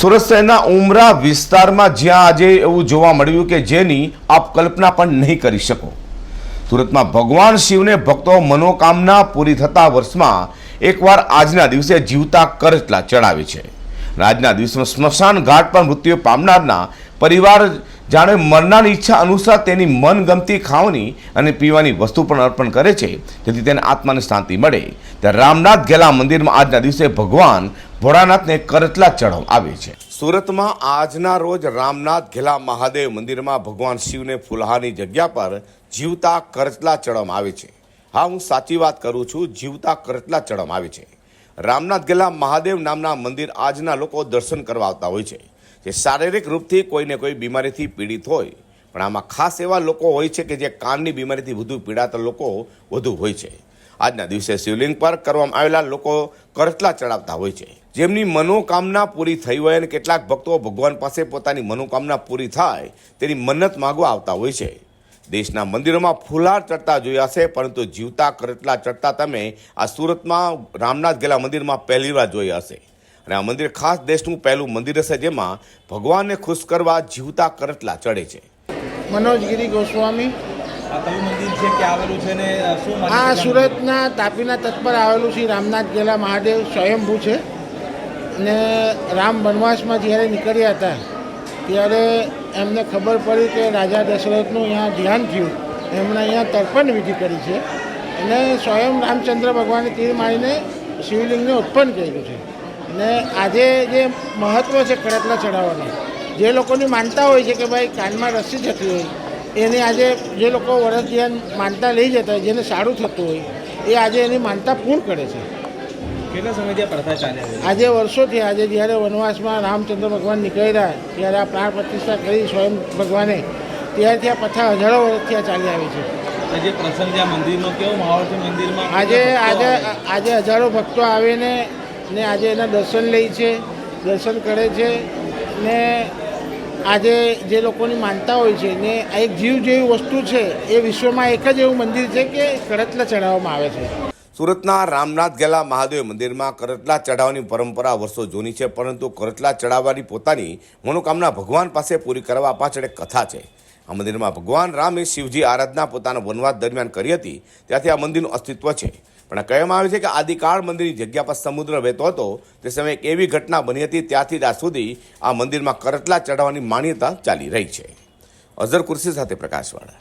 સુરત શહેરના ઉમરા વિસ્તારમાં જ્યાં આજે એવું જોવા મળ્યું કે જેની આપ કલ્પના પણ નહીં કરી શકો. સુરતમાં ભગવાન શિવને ભક્તો મનોકામના પૂરી થતા વર્ષમાં એકવાર આજના દિવસે જીવતા કરચલા ચડાવે છે. આજના દિવસમાં સ્મશાન ઘાટ પર મૃત્યુ પામનારના પરિવાર જાણે મરનારની ઈચ્છા અનુસાર તેની મનગમતી ખાવાની અને પીવાની વસ્તુ પણ અર્પણ કરે છે. જેથી તેને આત્માને શાંતિ મળે. ત્યારે રામનાથ ગેલા મંદિરમાં આજના દિવસે ભગવાન ભોળાનાથને કરતલા ચઢાવ આવે છે. સુરતમાં આજના રોજ રામનાથ ઘેલા મહાદેવ મંદિરમાં ભગવાન શિવને ફુલહાની જગ્યા પર જીવતા કરચલા ચડવામાં આવે છે. હા, હું સાચી વાત કરું છું, જીવતા કરચલા ચડવામાં આવે છે. રામનાથ ગેલા મહાદેવ નામના મંદિર આજના લોકો દર્શન કરવા આવતા હોય છે. જે શારીરિક રૂપથી કોઈને કોઈ બીમારીથી પીડિત હોય. પણ આમાં ખાસ એવા લોકો હોય છે કે જે કાનની બીમારીથી વધુ પીડાતા લોકો વધુ હોય છે. આજના દિવસે શિવલિંગ પર કરવામાં આવેલા લોકો કરચલા ચડાવતા હોય છે. જેમની મનોકામના પૂરી થઈ હોય અને કેટલાક ભક્તો ભગવાન પાસે પોતાની મનોકામના પૂરી થાય તેની મન્નત માગવા આવતા હોય છે. દેશના મંદિરોમાં ફુલાર ચડતા જોયા છે, પરંતુ જીવતા કરટલા ચડતા તમે આ સુરતમાં રામનાથ ગેલા મંદિરમાં પહેલી વાર જોયા હશે. અને આ મંદિર ખાસ દેશનું પહેલું મંદિર હશે જેમાં ભગવાનને ખુશ કરવા જીવતા કરટલા ચડે છે. મનોજગીરી ગોસ્વામી આ? સુરતના તાપીના તટ પર આવેલું શ્રી રામનાથ ગેલા મહાદેવ સ્વયંભૂ છે. અને રામ વનવાસમાં જ્યારે નીકળ્યા હતા ત્યારે એમને ખબર પડી કે રાજા દશરથનું અહીંયા ધ્યાન થયું. એમણે અહીંયા તર્પણ વિધિ કરી છે. અને સ્વયં રામચંદ્ર ભગવાને તીર મારીને શિવલિંગને ઉત્પન્ન કર્યું છે. અને આજે જે મહત્ત્વ છે કડકલા ચઢાવવાનું જે લોકોની માનતા હોય છે કે ભાઈ કાનમાં રસી જતી હોય એને આજે જે લોકો વરસ ધ્યાન માનતા લઈ જતા હોય જેને સારું થતું હોય એ આજે એની માનતા પૂર્ણ કરે છે. કેટલા સમયથી આ પ્રથા ચાલે છે? આજે વર્ષોથી આજે જ્યારે વનવાસમાં રામચંદ્ર ભગવાન નીકળ્યા ત્યારે આ પ્રાણ પ્રતિષ્ઠા કરી સ્વયં ભગવાને ત્યારથી આ પ્રથા હજારો વર્ષથી આ ચાલી આવી છે. આજે પ્રસંગ આ મંદિરનો કેવો માહોલ છે? મંદિરમાં આજે આજે આજે હજારો ભક્તો આવીને ને આજે એના દર્શન લે છે દર્શન કરે છે ને આજે જે લોકોની માનતા હોય છે ને આ એક જીવ જેવી વસ્તુ છે એ વિશ્વમાં એક જ એવું મંદિર છે કે કરતલા ચડાવવામાં આવે છે. સુરતના રામનાથ ગેલા મહાદેવ મંદિરમાં કરતલા ચઢાવવાની પરંપરા વર્ષો જૂની છે, પરંતુ કરતલા ચડાવવાની પોતાની મનોકામના ભગવાન પાસે પૂરી કરવા પાછળ એક કથા છે. આ મંદિરમાં ભગવાન રામે શિવજી આરાધના પોતાના વનવાસ દરમિયાન કરી હતી, ત્યાંથી આ મંદિરનું અસ્તિત્વ છે. પણ કહેવામાં આવે છે કે આદિકાળ મંદિરની જગ્યા પર સમુદ્ર વહેતો હતો. તે સમયે એક એવી ઘટના બની હતી, ત્યાંથી ત્યાં સુધી આ મંદિરમાં કરટલા ચઢાવવાની માન્યતા ચાલી રહી છે. અઝર કુર્સી સાથે પ્રકાશવાળા.